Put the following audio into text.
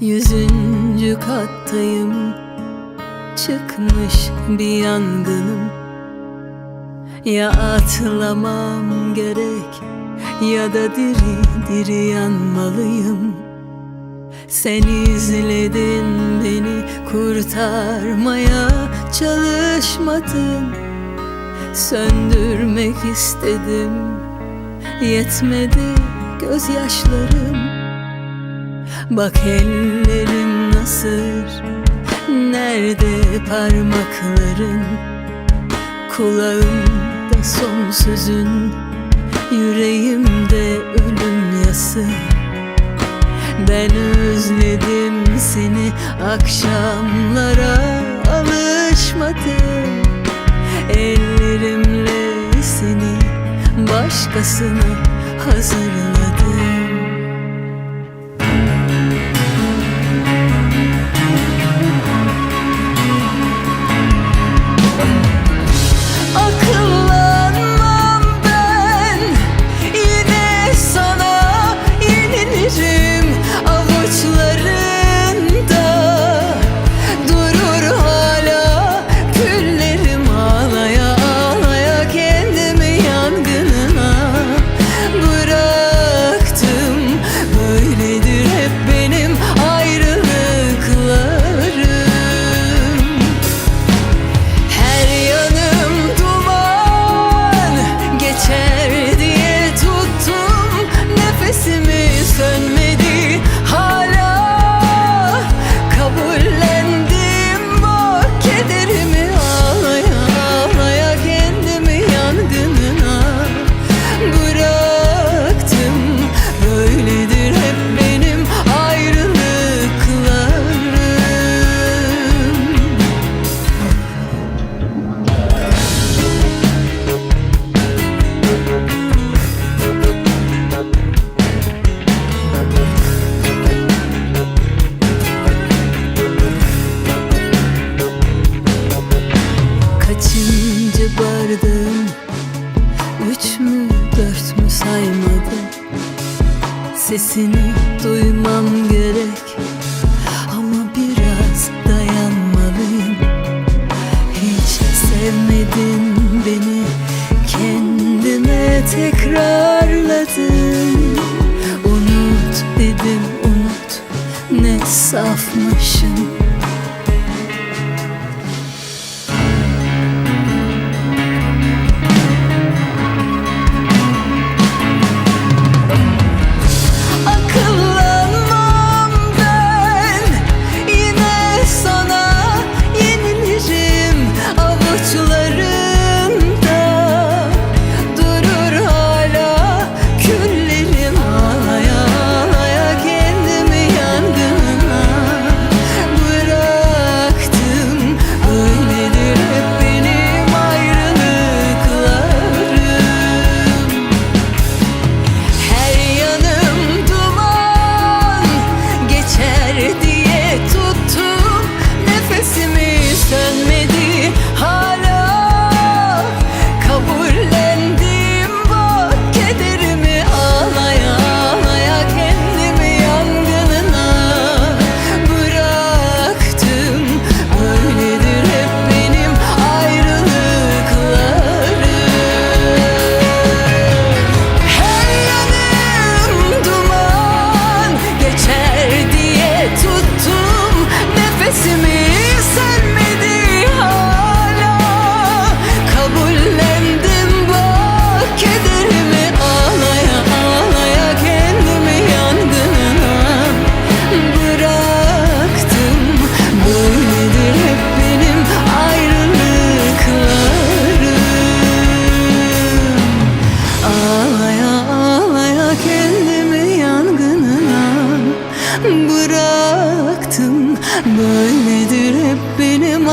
Yüzüncü kattayım. Çıkmış bir yangınım. Ya atlamam gerek Ya da diri diri yanmalıyım. Sen izledin beni kurtarmaya çalışmadın. Söndürmek istedim. Yetmedi gözyaşlarım Bak ellerim nasır Nerede parmakların? Kulağımda son sözün Yüreğimde ölüm yası. Ben özledim seni Akşamlara alışmadım. Ellerimle seni Başkasına hazırladım Üç mü dört mü saymadım. Sesini duymam gerek. Ama biraz dayanmalıyım. Hiç sevmedin beni. Kendime tekrarladım. Unut dedim unut. Ne safmışım Ağlaya ağlaya kendimi yangınına bıraktım. Böyledir hep benim